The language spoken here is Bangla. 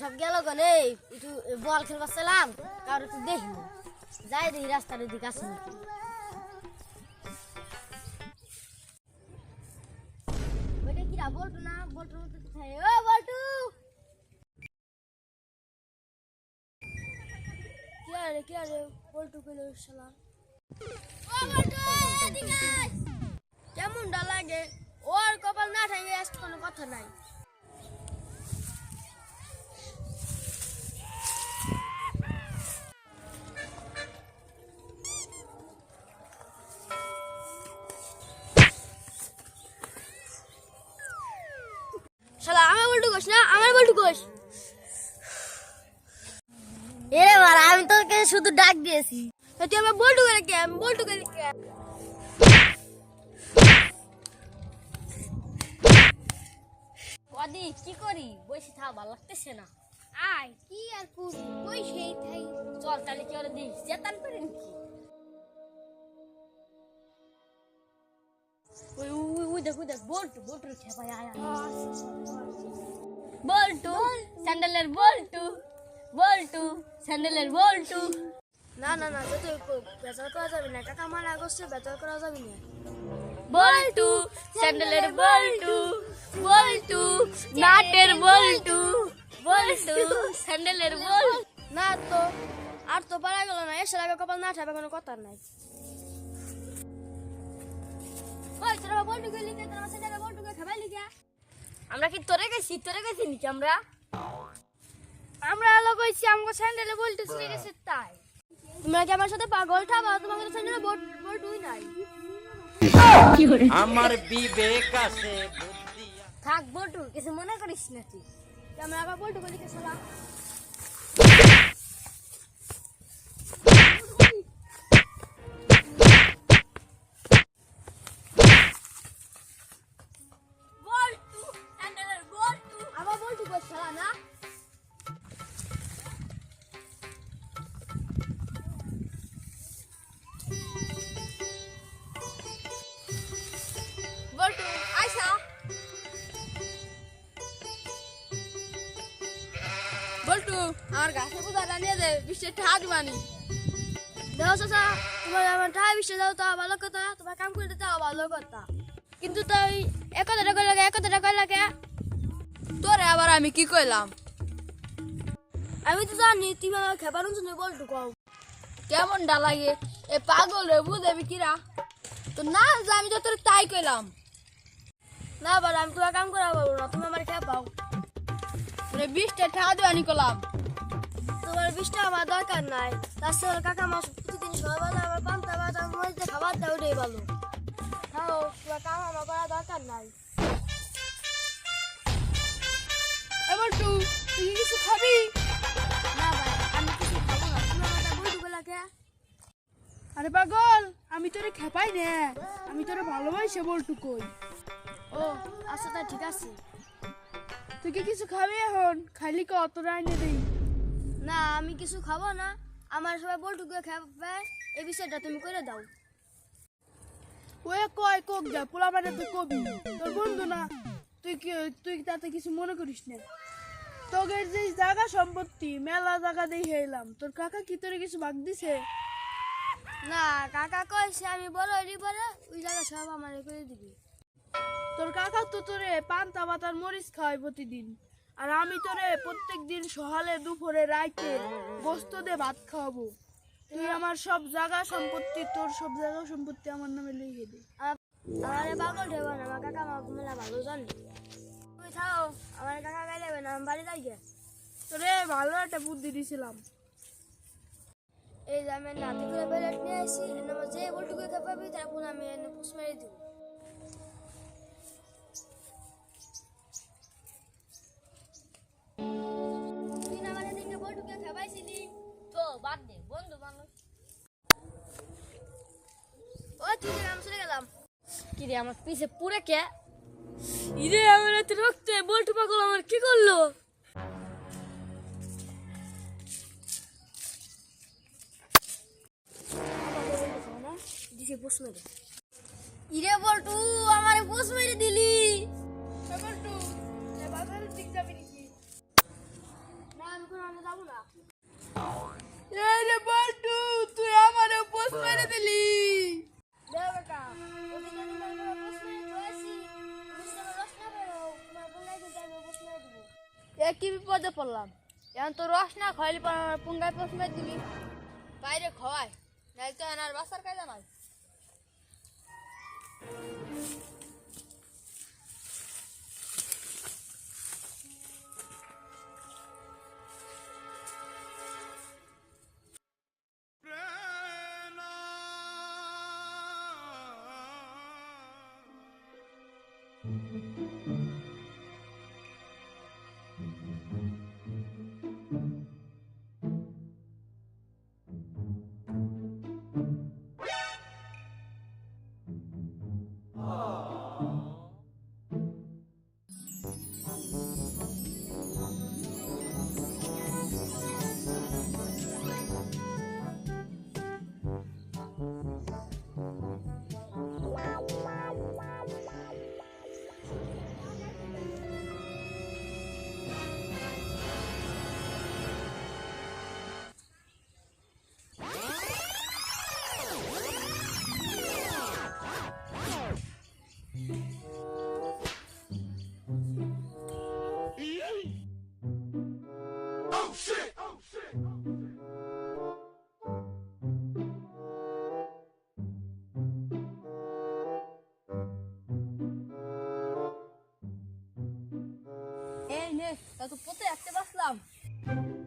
সব গেল গনে একটু বল খেলবার ছিলাম কারও একটু দেখি যাই দেখি, রাস্তার দিকে আসে ওইটা কিরা না? বলটু! কি আরে কি আরে সালাম এদিকে লাগে? শালা আমার বলটু কোষ না আমার বলটু কোষ এ মারা আমি তোকে শুধু ডাক দিয়েছি। তুই আমার বলটু করে কে? আমি বলটু করে কে? কদি কি করি? বসে থাকা ভালো লাগতেছে না। আয় কি আর ওই সেই থাই চল তাহলে কি ওরা দিই চেতান করে দেখ ওই দেখ বল্টু স্যান্ডেলের বল্টু বল্টু স্যান্ডেলের বল্টু। না না না যত বেচার করা যাবে না টাকা মারা করছে বেচার করা যাবে না। বল্টু স্যান্ডেলের বল্টু বল্টু নাটের বল্টু বল্টু স্যান্ডেলের বল না তো আর তো পারা গেল না এসে আগে কপাল না ঠাবে কোনো কথা নাই। আমরা কি তোরে গেছি? তোরে গেছি নাকি আমরা? আমরা আলো কইছি আমগো স্যান্ডেলে বল্টু ছিঁড়ে গেছে তাই। তোমরা কি আমার সাথে পাগল ঠাবা? তোমাকে তো স্যান্ডেলে বল্টুই নাই। আমার বিবেক আছে থাক বল্টু কিছু মনে করিস না তুই আমরা আবার বল্টু বলি কিছু বল্টু, আমার গাছে বুঝা নিয়ে দে বিশ্বের ঠা দিবানি দেও চাচা, তোমার আমার ঠা বিশ্বে দাও তা ভালো কথা, তোমার কাম করে দিতে ভালো কথা। কিন্তু তাই একতা টাকা লাগে একতা টাকা লাগে তোরে আবার আমি কি কইলাম? আমি তো জানি, তুমি আমার খেপার জন্য বল্টু কেমন ডা লাগে? এ পাগল রে বুঝেবি কিরা তো না, আমি তো তোর তাই কইলাম। না বাবা আমি তোমার কাম করা পাবো না, তুমি আমার খেপাও। বিশটা টাকা তোমার আমার দরকার নাই। তার সাথে কাকা মাস প্রতিদিন সকালবেলা আমার পান্তা ভাত খাবার দাও ওটাই ভালো খাও তোমার আমার করা দরকার নাই। এবার তুই তুই কিছু খাবি? না ভাই আমি কিছু খাব না। তুমি আমার বই ডুবে কে? আরে পাগল আমি তোরে খেপাই না। আমি তোরে ভালোবাসে বলটু কই। ও আচ্ছা তা ঠিক আছে। তুই কি কিছু খাবি এখন? খালি ক অত রাইনে দেই। না আমি কিছু খাব না। আমার সবাই বলটুকু খাবে। এই বিষয়টা তুমি করে দাও। ওয়ে কয় কোক যা পোলা মানে তুই কবি। তোর বন্ধু না? তুই কি তুই তাতে কিছু মনে করিস না? তোদের যে জায়গা সম্পত্তি মেলা জায়গা দেখে এলাম তোর কাকা কি তোরে কিছু ভাগ দিছে? না কাকা কইছে আমি বড় হইলি পরে ওই জায়গা সব আমার করে দিবি। তো তোরে পান্তা পাতার মরিচ খাওয়াই প্রতিদিন। আর আমি তোরে প্রত্যেক দিন সকালে দুপুরে রাইতে গোস্ত দিয়ে ভাত খাওয়াবো। তুই আমার সব জায়গা সম্পত্তি তোর সব জায়গা সম্পত্তি আমার নামে লিখে দে। আমার পাগল ঠেব না আমার কাকা আমার মেলা ভালো জানে। তুমি থাও আমার কাকা গাইলে না আমি বাড়ি যাই। তোরে ভালো একটা বুদ্ধি দিছিলাম। এই যে আমি নাতি করে বেলেট নিয়ে আসি আমার যে বলটুকু খাপাবি তারপর আমি পুষ মেরে দিব। বাদ দে বন্ধু মানুষ ও ঠিক আমি চলে গেলাম। কি রে আমার পিছে পুরে কে? ইরে আমার এত রক্তে বল্টু পাগল আমার কি করল? দিছে মেরে ইরে বল্টু আমার পোষ মেরে দিলি। যাব না এই কি বিপদে পড়লাম? এখন তো রস না, খাইলে পুঙ্গায় মেরে দিবি। বাইরে খাওয়াই নাই তো এনার বাসার কাজে নাই। এই নে love